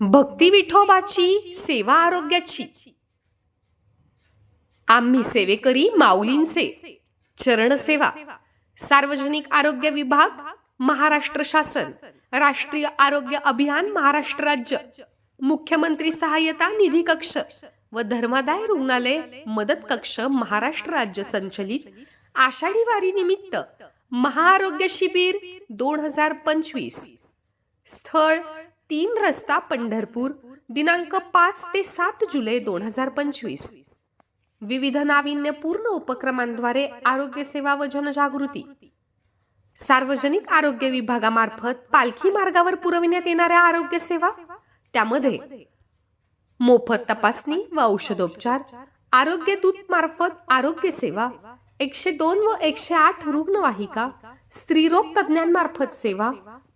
भक्ती विठोबाची सेवा आरोग्याची. आम्ही सेवेकरी माऊलींचे. चरणसेवा सार्वजनिक आरोग्य विभाग महाराष्ट्र शासन. राष्ट्रीय आरोग्य अभियान महाराष्ट्र राज्य. मुख्यमंत्री सहाय्यता निधी कक्ष व धर्मादाय रुग्णालय मदत कक्ष महाराष्ट्र राज्य संचलित. आषाढी वारी निमित्त महाआरोग्य शिबिर दोन हजार पंचवीस. स्थळ तीन रस्ता पंढरपूर दिनांक पाच ते सात जुलै दोन हजार पंचवीस. विविध नाविन्यपूर्ण उपक्रमांद्वारे आरोग्य सेवा व जनजागृती. सार्वजनिक आरोग्य विभागामार्फत पालखी मार्गावर पुरविण्यात येणाऱ्या आरोग्य सेवा त्यामध्ये मोफत तपासणी व औषधोपचार आरोग्य दूत मार्फत आरोग्य सेवा एकशे दोन व एकशे आठ रुग्णवाहिका स्त्रीरोग तज्ज्ञांमार्फत सेवा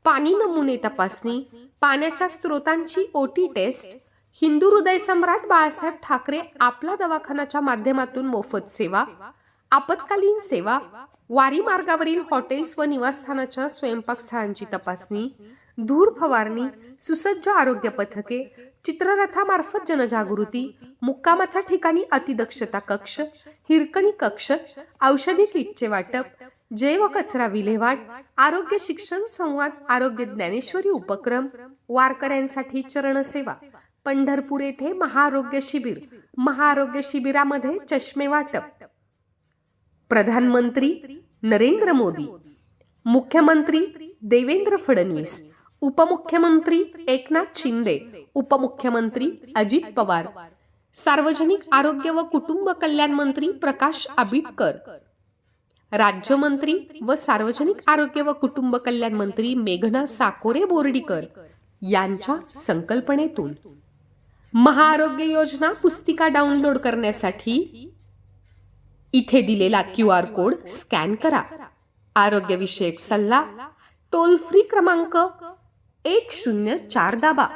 पाणी नमुने तपासणी पाण्याच्या स्रोतांची ओटी टेस्ट हिंदू हृदय सम्राट बाळासाहेब ठाकरे आपला दवाखानाच्या माध्यमातून मोफत सेवा आपत्कालीन सेवा वारी मार्गावरील हॉटेल्स व निवासस्थानाच्या स्वयंपाक स्थळांची तपासणी धूर फवारणी सुसज्ज आरोग्य पथके चित्ररथामार्फत जनजागृती मुक्कामाच्या ठिकाणी अतिदक्षता कक्ष हिरकणी कक्ष औषधी किटचे वाटप जैव कचरा विल्हेवाट आरोग्य शिक्षण संवाद आरोग्य ज्ञानेश्वरी उपक्रम वारकऱ्यांसाठी चरणसेवा पंढरपूर येथे महाआरोग्य शिबिर महाआरोग्य शिबिरामध्ये चष्मे वाटप. प्रधानमंत्री नरेंद्र मोदी मुख्यमंत्री देवेंद्र फडणवीस उपमुख्यमंत्री एकनाथ शिंदे उपमुख्यमंत्री अजित पवार सार्वजनिक आरोग्य व कुटुंब कल्याण मंत्री प्रकाश आबिटकर राज्यमंत्री व सार्वजनिक आरोग्य व कुटुंब कल्याण मंत्री मेघना साकोरे बोर्डीकर यांच्या संकल्पनेतून. महाआरोग्य योजना पुस्तिका डाउनलोड करण्यासाठी इथे दिलेला क्यू आर कोड स्कॅन करा. आरोग्यविषयक सल्ला टोल फ्री क्रमांक एक शून्य चार दाबा.